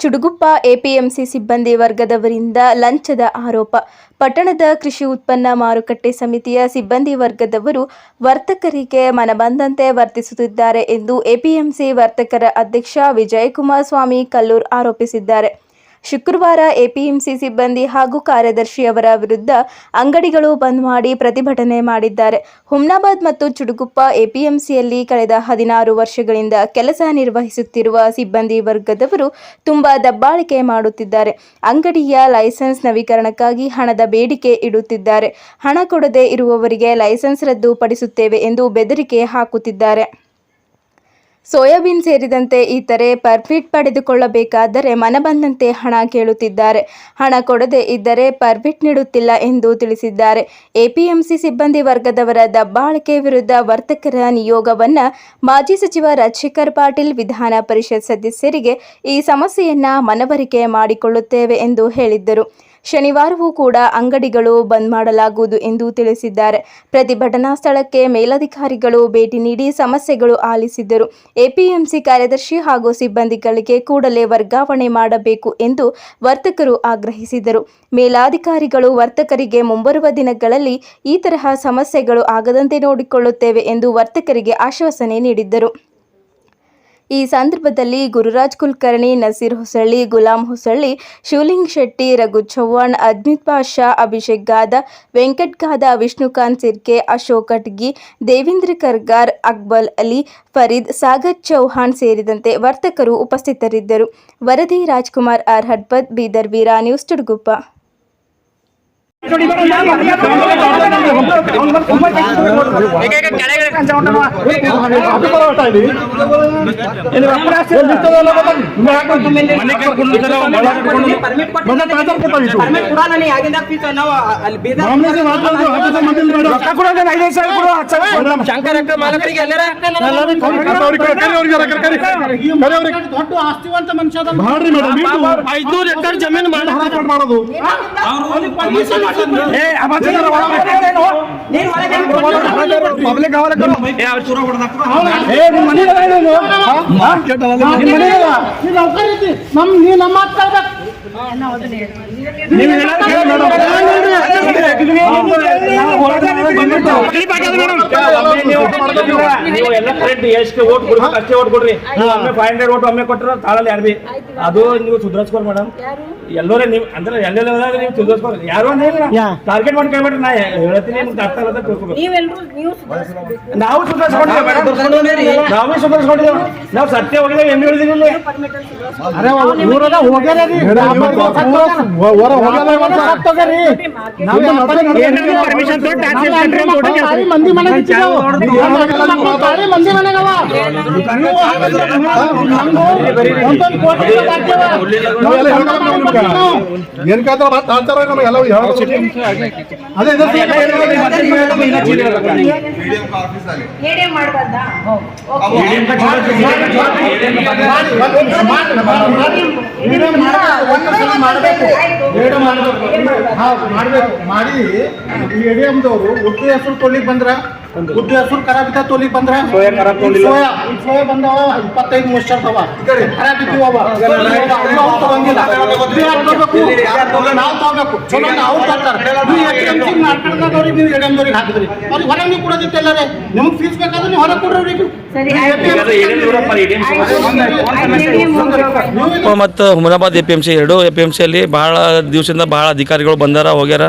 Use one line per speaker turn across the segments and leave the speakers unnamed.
Chitaguppa APMC ಸಿಬ್ಬಂದಿ ವರ್ಗದವರಿಂದ ಲಂಚದ ಆರೋಪ. ಪಟ್ಟಣದ ಕೃಷಿ ಉತ್ಪನ್ನ ಮಾರುಕಟ್ಟೆ ಸಮಿತಿಯ ಸಿಬ್ಬಂದಿ ವರ್ಗದವರು ವರ್ತಕರಿಗೆ ಮನಬಂದಂತೆ ವರ್ತಿಸುತ್ತಿದ್ದಾರೆ ಎಂದು ಎಪಿಎಂಸಿ ವರ್ತಕರ ಅಧ್ಯಕ್ಷ ವಿಜಯಕುಮಾರ್ ಸ್ವಾಮಿ ಕಲ್ಲೂರ್ ಆರೋಪಿಸಿದ್ದಾರೆ. ಶುಕ್ರವಾರ ಎಪಿಎಂಸಿ ಸಿಬ್ಬಂದಿ ಹಾಗೂ ಕಾರ್ಯದರ್ಶಿಯವರ ವಿರುದ್ಧ ಅಂಗಡಿಗಳು ಬಂದ್ ಮಾಡಿ ಪ್ರತಿಭಟನೆ ಮಾಡಿದ್ದಾರೆ. ಹುಮ್ನಾಬಾದ್ ಮತ್ತು ಚುಡುಗುಪ್ಪ ಎಪಿಎಂಸಿಯಲ್ಲಿ ಕಳೆದ ಹದಿನಾರು ವರ್ಷಗಳಿಂದ ಕೆಲಸ ನಿರ್ವಹಿಸುತ್ತಿರುವ ಸಿಬ್ಬಂದಿ ವರ್ಗದವರು ತುಂಬಾ ದಬ್ಬಾಳಿಕೆ ಮಾಡುತ್ತಿದ್ದಾರೆ. ಅಂಗಡಿಯ ಲೈಸೆನ್ಸ್ ನವೀಕರಣಕ್ಕಾಗಿ ಹಣದ ಬೇಡಿಕೆ ಇಡುತ್ತಿದ್ದಾರೆ. ಹಣ ಕೊಡದೆ ಇರುವವರಿಗೆ ಲೈಸೆನ್ಸ್ ರದ್ದುಪಡಿಸುತ್ತೇವೆ ಎಂದು ಬೆದರಿಕೆ ಹಾಕುತ್ತಿದ್ದಾರೆ. ಸೋಯಾಬೀನ್ ಸೇರಿದಂತೆ ಇತರೆ ಪರ್ಮಿಟ್ ಪಡೆದುಕೊಳ್ಳಬೇಕಾದರೆ ಮನಬಂದಂತೆ ಹಣ ಕೇಳುತ್ತಿದ್ದಾರೆ. ಹಣ ಕೊಡದೆ ಇದ್ದರೆ ಪರ್ಮಿಟ್ ನೀಡುತ್ತಿಲ್ಲ ಎಂದು ತಿಳಿಸಿದ್ದಾರೆ. ಎಪಿಎಂಸಿ ಸಿಬ್ಬಂದಿ ವರ್ಗದವರ ದಬ್ಬಾಳಿಕೆ ವಿರುದ್ಧ ವರ್ತಕರ ನಿಯೋಗವನ್ನು ಮಾಜಿ ಸಚಿವ ರಾಜಶೇಖರ್ ಪಾಟೀಲ್ ವಿಧಾನ ಪರಿಷತ್ ಸದಸ್ಯರಿಗೆ ಈ ಸಮಸ್ಯೆಯನ್ನು ಮನವರಿಕೆ ಮಾಡಿಕೊಳ್ಳುತ್ತೇವೆ ಎಂದು ಹೇಳಿದ್ದರು. ಶನಿವಾರವೂ ಕೂಡ ಅಂಗಡಿಗಳು ಬಂದ್ ಮಾಡಲಾಗುವುದು ಎಂದು ತಿಳಿಸಿದ್ದಾರೆ. ಪ್ರತಿಭಟನಾ ಸ್ಥಳಕ್ಕೆ ಮೇಲಧಿಕಾರಿಗಳು ಭೇಟಿ ನೀಡಿ ಸಮಸ್ಯೆಗಳು ಆಲಿಸಿದ್ದರು. ಎಪಿಎಂಸಿ ಕಾರ್ಯದರ್ಶಿ ಹಾಗೂ ಸಿಬ್ಬಂದಿಗಳಿಗೆ ಕೂಡಲೇ ವರ್ಗಾವಣೆ ಮಾಡಬೇಕು ಎಂದು ವರ್ತಕರು ಆಗ್ರಹಿಸಿದರು. ಮೇಲಾಧಿಕಾರಿಗಳು ವರ್ತಕರಿಗೆ ಮುಂಬರುವ ದಿನಗಳಲ್ಲಿ ಈ ತರಹ ಸಮಸ್ಯೆಗಳು ಆಗದಂತೆ ನೋಡಿಕೊಳ್ಳುತ್ತೇವೆ ಎಂದು ವರ್ತಕರಿಗೆ ಆಶ್ವಾಸನೆ ನೀಡಿದ್ದರು. ಈ ಸಂದರ್ಭದಲ್ಲಿ ಗುರುರಾಜ್ ಕುಲಕರ್ಣಿ, ನಸೀರ್ ಹುಸಳ್ಳಿ, ಗುಲಾಂ ಹುಸಳ್ಳಿ, ಶಿವಲಿಂಗ್ ಶೆಟ್ಟಿ, ರಘು ಚೌಹಾಣ್ ಅದ್ಮಿತ್ ಪಾಷಾ, ಅಭಿಷೇಕ್ ಗಾದ, ವೆಂಕಟ್ ಗಾದ ವಿಷ್ಣುಕಾಂತ್ ಸಿರ್ಕೆ, ಅಶೋಕ್ ಕಟ್ಗಿ ದೇವೇಂದ್ರ ಕರ್ಗಾರ್, ಅಕ್ಬಲ್ ಅಲಿ, ಫರೀದ್, ಸಾಗರ್ ಚೌಹಾಣ್ ಸೇರಿದಂತೆ ವರ್ತಕರು ಉಪಸ್ಥಿತರಿದ್ದರು. ವರದಿ ರಾಜ್ಕುಮಾರ್, ಆರ್ ಹಡ್ಪದ್ ಬೀದರ್ ವೀರಾ, ನ್ಯೂಸ್ ತುಡುಗುಪ್ಪ.
ಆಸ್ತಿವಂತ ಮನುಷ್ಯ ಅದ.
ಮಾಡ್ರಿ ಮೇಡಮ್
ಐದ್ನೂರು ಎಕರೆ ಜಮೀನು ಮಾಡಿ
ಮಾಡೋದು
ನೀನ್ ಒಳಗೆ
ಪಬ್ಲಿಕ್
ಏ, ನಿಮ್ ನೀ ನೌಕರಿ ನಮ್ ನೀ ನಮ್ಮ ಮಾತ್ ಕೇಳ್ಬೇಕು. ನೀವು.
ನೀವು ಎಲ್ಲ ಕರೆಕ್ಟ್ ಎಷ್ಟು ಓಟ್ ಕೊಡ್ಬೇಕು ಅಷ್ಟೇ ಓಟ್ ಕೊಡ್ರಿ ಒಮ್ಮೆ ಫೈವ್ ಹಂಡ್ರೆಡ್ ಓಟ್ ಒಮ್ಮೆ ಕೊಟ್ಟರೆ ತಾಳಲ್ಲ ಯಾರು ಬಿ ಅದು ನೀವು ಸುಧಾರಿಸ್ಕೊಳ್ ಮೇಡಮ್ ಎಲ್ಲರೇ ನೀವು ಅಂದ್ರೆ ಎಲ್ಲೆಲ್ಲ ನೀವು ಸುಧಾರಿಸ್ಕೊಳ್ ಯಾರು ಟಾರ್ಗೆಟ್ ಮಾಡಿ ಕೇಳ್ಬೇಡ್ರಿ ನಾ ಹೇಳ್ತೀನಿ ನಿಮ್ಗೆ ಅರ್ಥ ಆಗಲ್ಲ ತಿಳ್ಕೊಬೇಕು
ನೀವು
ನಾವು ಸುಧಾರಿಸ್ಕೊಂಡಿದ್ದೇವೆ ನಾವೇ ಸುಧಾರಿಸ್ಕೊಂಡಿದ್ದೇವೆ ನಾವು ಸತ್ಯ ಹೋಗಿದ್ದೇವೆ ಏನು
ತಾಳಿ ಮಂದಿ ಮನೆಗೆ ಮಂದಿ ಮಾಡ್ಬೇಕು ಮಾಡಿ ಎಡಿಎಂದವರು ಒಟ್ಟು ಹೆಸರು ಕೊಡ್ಲಿಕ್ಕೆ ಬಂದ್ರ ಉದ್ದು ಹೆಸರು ಖರಾಬ್ ತೊಲಿಕ್ ಬಂದ್ರ?
ಸೋಯಾ ಖರಾಬ್.
ಸೋಯಾ ಸೋಯಾ ಬಂದವ ಇಪ್ಪತ್ತೈದು ವರ್ಷ ಅವ ಖರಾಬ್ ಇದ್ದೀವ ಅವ. ಅವ್ರು ಅವ್ರು ತಗೊಂಗಿಲ್ಲ. ನೀವು ತಗೋಬೇಕು? ಚಲೋ ಅವ್ರು ತರ್ತಾರೆ. ನೀವು ನೀವು ಹಾಕಿದ್ರಿ. ಅವ್ರಿಗೆ ಹೊರಗೆ ನೀವು ಕೊಡೋದಿತ್ತು ಎಲ್ಲರೇ? ನಿಮ್ಗೆ ಫೀಸ್ ಬೇಕಾದ್ರೆ ನೀವು ಹೊರಗೆ
ಮತ್ತು Humnabad A P M C ಎರಡು. ಎ ಪಿ ಎಂ ಸಿಯಲ್ಲಿ ಭಾಳ ದಿವಸದಿಂದ ಭಾಳ ಅಧಿಕಾರಿಗಳು ಬಂದಾರ ಹೋಗ್ಯಾರ.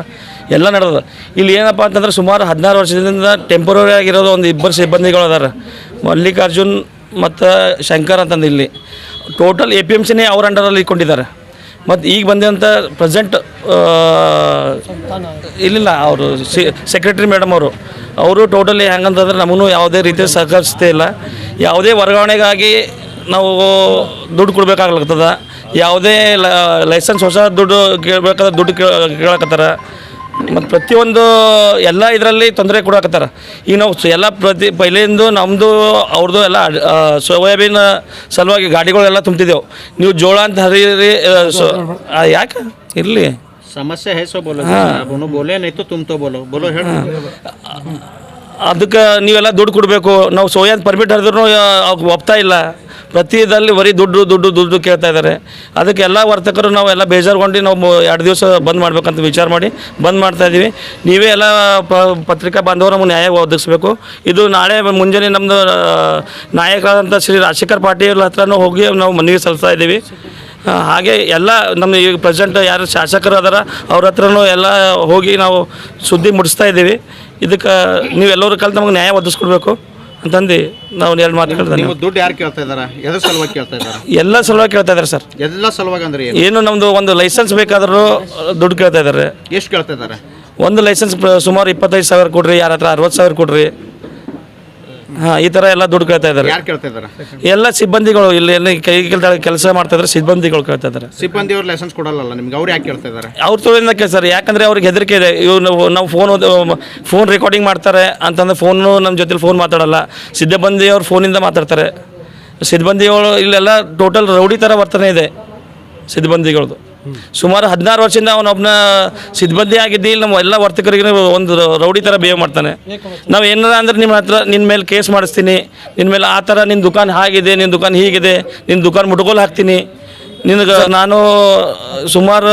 ಎಲ್ಲ ನಡೆದದ. ಇಲ್ಲಿ ಏನಪ್ಪ ಅಂತಂದ್ರೆ ಸುಮಾರು ಹದಿನಾರು ವರ್ಷದಿಂದ ಟೆಂಪರರಿ ಆಗಿರೋದು ಒಂದು ಇಬ್ಬರು ಸಿಬ್ಬಂದಿಗಳು ಅದಾರ. ಮಲ್ಲಿಕಾರ್ಜುನ್ ಮತ್ತು ಶಂಕರ್ ಅಂತಂದು ಇಲ್ಲಿ. ಟೋಟಲ್ ಎ ಪಿ ಎಂ ಸಿನೇ ಅವ್ರ ಅಂಡರಲ್ಲಿ ಇಟ್ಕೊಂಡಿದ್ದಾರೆ. ಮತ್ತು ಈಗ ಬಂದಂಥ ಪ್ರೆಸೆಂಟ್ ಇಲ್ಲಿಲ್ಲ ಅವರು ಸೆಕ್ರೆಟರಿ ಮೇಡಮ್ ಅವರು. ಅವರು ಟೋಟಲಿ ಹೆಂಗಂತಂದ್ರೆ ನಮಗೂ ಯಾವುದೇ ರೀತಿ ಸಹಕರಿಸ್ತಾ ಇಲ್ಲ. ಯಾವುದೇ ವರ್ಗಾವಣೆಗಾಗಿ ನಾವು ದುಡ್ಡು ಕೊಡಬೇಕಾಗ್ಲತ್ತದ. ಯಾವುದೇ ಲೈಸೆನ್ಸ್ ಹೊಸ ದುಡ್ಡು ಕೇಳಬೇಕಾದ್ರೆ ದುಡ್ಡು ಕೇಳಕತ್ತಾರ. ಮತ್ತು ಪ್ರತಿಯೊಂದು ಎಲ್ಲ ಇದರಲ್ಲಿ ತೊಂದರೆ ಕೊಡಕತ್ತಾರ ಈಗ ನಾವು ಎಲ್ಲ ಪ್ರತಿ ಪೈಲಿಂದು ನಮ್ಮದು ಅವ್ರದ್ದು ಎಲ್ಲ ಸೋಯಾಬೀನ್ ಸಲುವಾಗಿ ಗಾಡಿಗಳೆಲ್ಲ ತುಂಬ್ತಿದ್ದೆವು. ನೀವು ಜೋಳ ಅಂತ ಹರಿ ಯಾಕೆ? ಇರಲಿ.
ಸಮಸ್ಯೆ ಹೆಸೋ ಬೋಲೋ ಬೋಲೆ ನೈತು ತುಂಬ ಬೋಲೋ. ಬೋಲೋ ಹೇಳಿ.
ಅದಕ್ಕೆ ನೀವೆಲ್ಲ ದುಡ್ಡು ಕೊಡಬೇಕು. ನಾವು ಸೋಯಾದ ಪರ್ಮಿಟ್ ಹರಿದ್ರು ಒಪ್ತಾ ಇಲ್ಲ. ಪ್ರತಿದಲ್ಲಿ ಬರೀ ದುಡ್ಡು ದುಡ್ಡು ದುಡ್ಡು ಕೇಳ್ತಾ ಇದ್ದಾರೆ. ಅದಕ್ಕೆ ಎಲ್ಲ ವರ್ತಕರು ನಾವು ಎಲ್ಲ ಬೇಜಾರುಗೊಂಡು ನಾವು ಎರಡು ದಿವಸ ಬಂದ್ ಮಾಡಬೇಕಂತ ವಿಚಾರ ಮಾಡಿ ಬಂದ್ ಮಾಡ್ತಾ ಇದ್ದೀವಿ. ನೀವೇ ಎಲ್ಲ ಪತ್ರಿಕಾ ಬಾಂಧವರು ನಮಗೆ ನ್ಯಾಯ ಒದಗಿಸ್ಬೇಕು. ಇದು ನಾಳೆ ಮುಂಜಾನೆ ನಮ್ಮದು ನಾಯಕರಾದಂಥ ಶ್ರೀ ರಾಜಶೇಖರ್ ಪಾಟೀಲ್ ಹತ್ರನೂ ಹೋಗಿ ನಾವು ಮನವಿ ಸಲ್ಲಿಸ್ತಾ ಇದ್ದೀವಿ. ಹಾಗೆ ಎಲ್ಲ ನಮ್ಮ ಈಗ ಪ್ರೆಸೆಂಟ್ ಯಾರು ಶಾಸಕರು ಅದಾರ, ಅವ್ರ ಹತ್ರನೂ ಎಲ್ಲ ಹೋಗಿ ನಾವು ಸುದ್ದಿ ಮುಟ್ಟಿಸ್ತಾ ಇದ್ದೀವಿ. ಇದಕ್ಕೆ ನೀವೆಲ್ಲರೂ ಕಲ್ತು ನಮಗೆ ನ್ಯಾಯ ಒದಗಿಸ್ಕೊಡ್ಬೇಕು ಅಂತಂದು ನಾವು ಎರಡು ಮಾತು
ನೀವು ದುಡ್ಡು ಯಾರು ಕೇಳ್ತಾ ಇದ್ದಾರೆ? ಎದ್ರ ಸಲುವಾಗಿ ಕೇಳ್ತಾ ಇದ್ದಾರೆ?
ಎಲ್ಲ ಸಲುವಾಗಿ ಕೇಳ್ತಾ ಇದ್ದಾರೆ ಸರ್.
ಎಲ್ಲ ಸಲುವಾಗಿ ಅಂದ್ರೆ ಏನು?
ಏನು ನಮ್ಮದು ಒಂದು ಲೈಸೆನ್ಸ್ ಬೇಕಾದರೂ ದುಡ್ಡು ಕೇಳ್ತಾ ಇದ್ದಾರೆ.
ಎಷ್ಟು ಕೇಳ್ತಾ ಇದ್ದಾರೆ?
ಒಂದು ಲೈಸೆನ್ಸ್ ಪ್ರ- ಸುಮಾರು ಇಪ್ಪತ್ತೈದು ಸಾವಿರ ಕೊಡ್ರಿ ಯಾರ ಹತ್ರ ಅರವತ್ತು ಸಾವಿರ ಕೊಡ್ರಿ. ಹಾಂ ಈ ಥರ ಎಲ್ಲ ದುಡ್ಡು ಕೇಳ್ತಾ ಇದ್ದಾರೆ.
ಯಾರು ಕೇಳ್ತಾ ಇದಾರೆ
ಎಲ್ಲ ಸಿಬ್ಬಂದಿಗಳು ಇಲ್ಲಿ ಎಲ್ಲ ಕೈ ಕೆಲಸ ಮಾಡ್ತಾ ಇದ್ದಾರೆ ಸಿಬ್ಬಂದಿಗಳು ಕೇಳ್ತಾ ಇದ್ದಾರೆ.
ಸಿಬ್ಬಂದಿ ಅವ್ರು ಲೈಸೆನ್ಸ್ ಕೊಡಲ್ಲ ನಿಮ್ಗೆ ಅವ್ರು ಯಾಕೆ ಕೇಳ್ತಾ ಇದಾರೆ
ಅವ್ರ ತುಳಿಯಿಂದ ಸರ್ ಯಾಕಂದ್ರೆ ಅವ್ರಿಗೆ ಹೆದರಿಕೆ ಇದೆ. ಇವ್ರು ನಾವು ನಾವು ಫೋನ್ ಫೋನ್ ರೆಕಾರ್ಡಿಂಗ್ ಮಾಡ್ತಾರೆ ಅಂತಂದ್ರೆ ಫೋನು ನಮ್ಮ ಜೊತೆಲಿ ಫೋನ್ ಮಾತಾಡಲ್ಲ. ಸಿದ್ಧಬಂದಿ ಅವ್ರು ಫೋನಿಂದ ಮಾತಾಡ್ತಾರೆ. ಸಿದ್ಧಬಂದಿಗಳು ಇಲ್ಲೆಲ್ಲ ಟೋಟಲ್ ರೌಡಿ ಥರ ವರ್ತನೆ ಇದೆ ಸಿದ್ಧಬಂದಿಗಳದ್ದು ಸುಮಾರು ಹದಿನಾರು ವರ್ಷದಿಂದ ಅವನೊಬ್ಬನ ಸಿದ್ಧಬದ್ಧಿ ಆಗಿದ್ದು ನಮ್ಮ ಎಲ್ಲ ವರ್ತಕರಿಗೆ ಒಂದು ರೌಡಿ ಥರ ಬಿಹೇವ್ ಮಾಡ್ತಾನೆ. ನಾವು ಏನಾರ ಅಂದ್ರೆ ನಿಮ್ಮ ಹತ್ರ ನಿನ್ನ ಮೇಲೆ ಕೇಸ್ ಮಾಡಿಸ್ತೀನಿ ನಿನ್ನ ಮೇಲೆ ಆ ಥರ ನಿನ್ನ ದುಕಾನ್ ಹಾಗಿದೆ ನಿನ್ನ ದುಕಾನ್ ಹೀಗಿದೆ ನಿನ್ನ ದುಕಾನ್ ಮುಟ್ಕೋಲು ಹಾಕ್ತೀನಿ. ನಿನಗೆ ನಾನು ಸುಮಾರು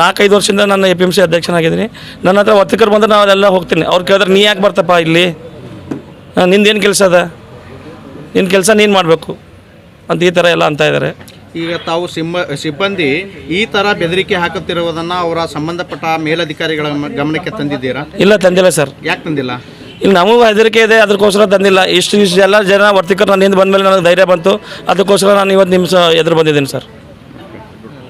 ನಾಲ್ಕೈದು ವರ್ಷದಿಂದ ನಾನು ಎ ಪಿ ಎಂ ಸಿ ಅಧ್ಯಕ್ಷನಾಗಿದ್ದೀನಿ. ನನ್ನ ಹತ್ರ ವರ್ತಕರು ಬಂದ್ರೆ ಅಲ್ಲೆಲ್ಲ ಹೋಗ್ತೀನಿ. ಅವ್ರು ಕೇಳಿದ್ರೆ ನೀ ಯಾಕೆ ಬರ್ತಪ್ಪ ಇಲ್ಲಿ? ನಿಂದೇನು ಕೆಲಸ ಅದ? ನಿನ್ನ ಕೆಲಸ ನೀನು ಮಾಡಬೇಕು. ಅಂತ ಈ ಥರ ಎಲ್ಲ ಅಂತ ಇದ್ದಾರೆ
ಈಗ ತಾವು ಸಿಂಬ ಸಿಬ್ಬಂದಿ ಈ ತರ ಬೆದರಿಕೆ ಹಾಕುತ್ತಿರುವುದನ್ನ ಅವರ ಸಂಬಂಧಪಟ್ಟ ಮೇಲಧಿಕಾರಿಗಳ ಗಮನಕ್ಕೆ ತಂದಿದ್ದೀರಾ?
ಇಲ್ಲ ತಂದಿಲ್ಲ ಸರ್
ಯಾಕೆ ತಂದಿಲ್ಲ?
ಇಲ್ಲಿ ನಮಗೂ ಹೆದರಿಕೆ ಇದೆ ಅದಕ್ಕೋಸ್ಕರ ತಂದಿಲ್ಲ. ಇಷ್ಟು ಇಷ್ಟು ಎಲ್ಲ ಜನ ವರ್ತಿಕರು ನನ್ನ ಹಿಂದೆ ಬಂದ ಮೇಲೆ ನನಗೆ ಧೈರ್ಯ ಬಂತು. ಅದಕ್ಕೋಸ್ಕರ ನಾನು ಇವತ್ತು ನಿಮ್ಮ ಎದುರು ಬಂದಿದ್ದೀನಿ ಸರ್